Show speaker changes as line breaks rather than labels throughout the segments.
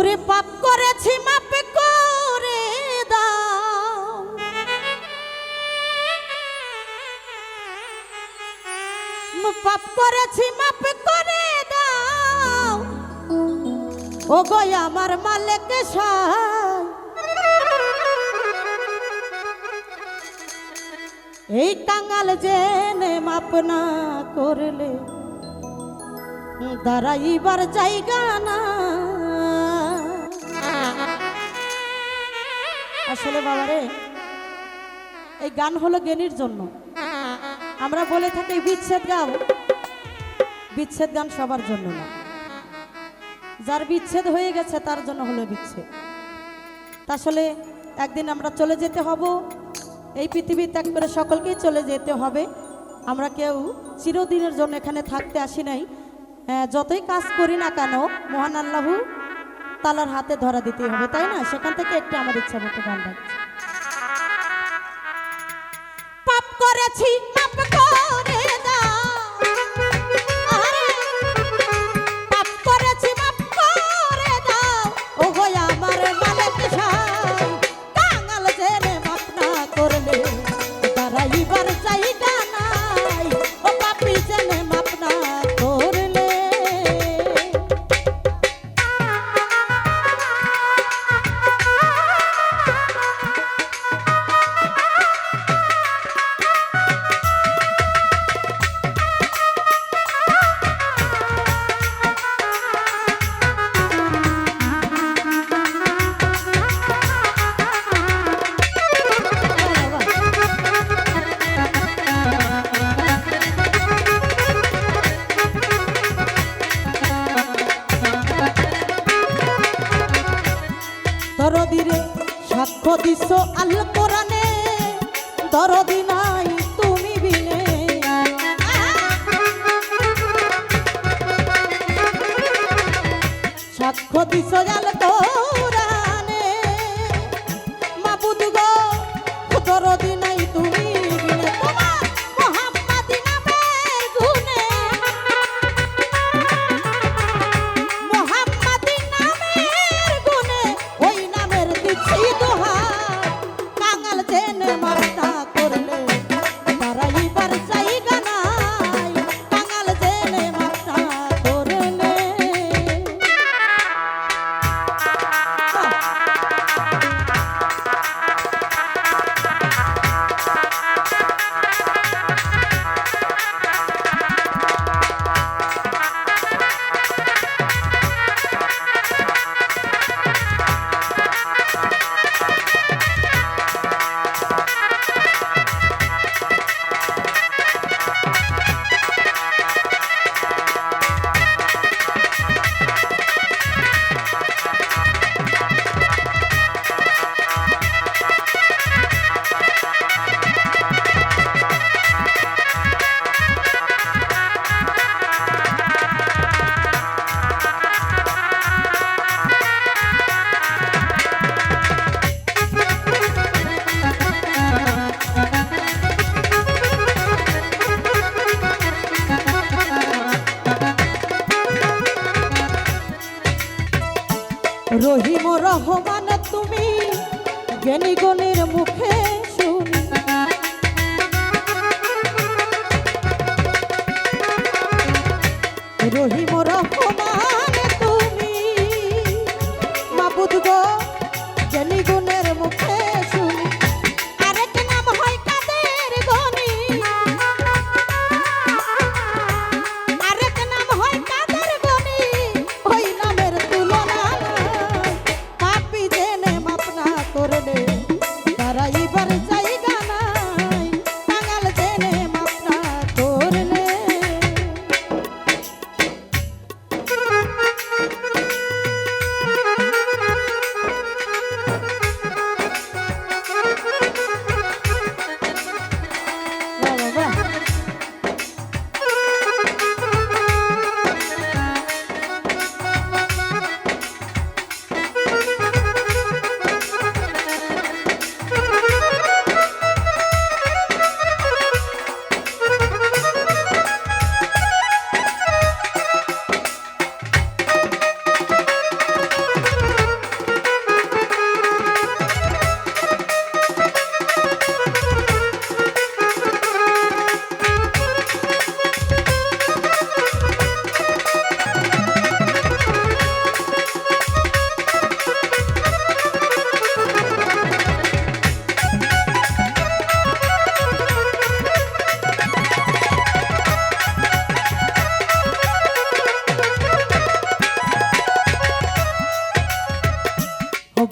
ওরে পাপ করেছি মাপ করে দাও। পাপ করেছি মাপ করে দাও। ও গো আমার মালিক এই কাঙ্গাল জেনে মাপ না করলে দাঁড়াইবার জায়গা না আসলে বাবারে এই গান হলো জ্ঞানীর জন্য। আমরা বলে থাকি বিচ্ছেদ গাও বিচ্ছেদ গান সবার জন্য না। যার বিচ্ছেদ হয়ে গেছে তার জন্য হলো বিচ্ছেদ। আসলে একদিন আমরা চলে যেতে হব। এই পৃথিবী ত্যাগ করে সকলকেই চলে যেতে হবে। আমরা কেউ চিরদিনের জন্য এখানে থাকতে আসি নাই। আহ, যতই কাজ করি না কেন মহান আল্লাহু তালার হাতে ধরা দিতে হবে, তাই না? সেখান থেকে একটু আমার ইচ্ছা মতো গান পাপ করেছি দিছ আল কোরআনে দরদি নাই তুমি বিনে। সাক্ষ্য দিছ আল কোরআনে মাবুদ গো দরদি রহিম রহমান তুমি জ্ঞানী গণের মুখে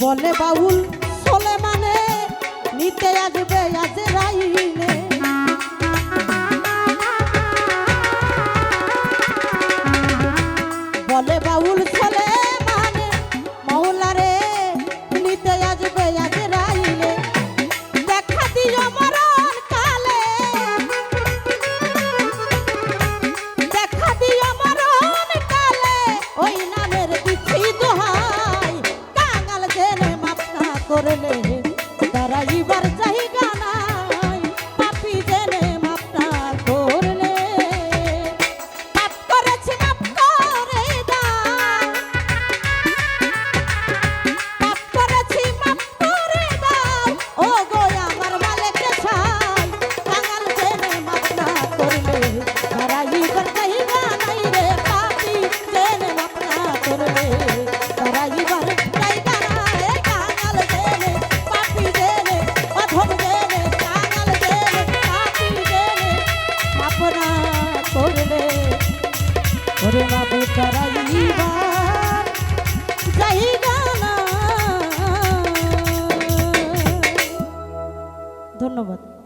বলে বাউল সোলে মানে নিতে আসবে আজ রাইনে। বলে বাউল সোলে মানে মৌলারে নিতে আসবে আজ করে ওরে বাবু ধন্যবাদ।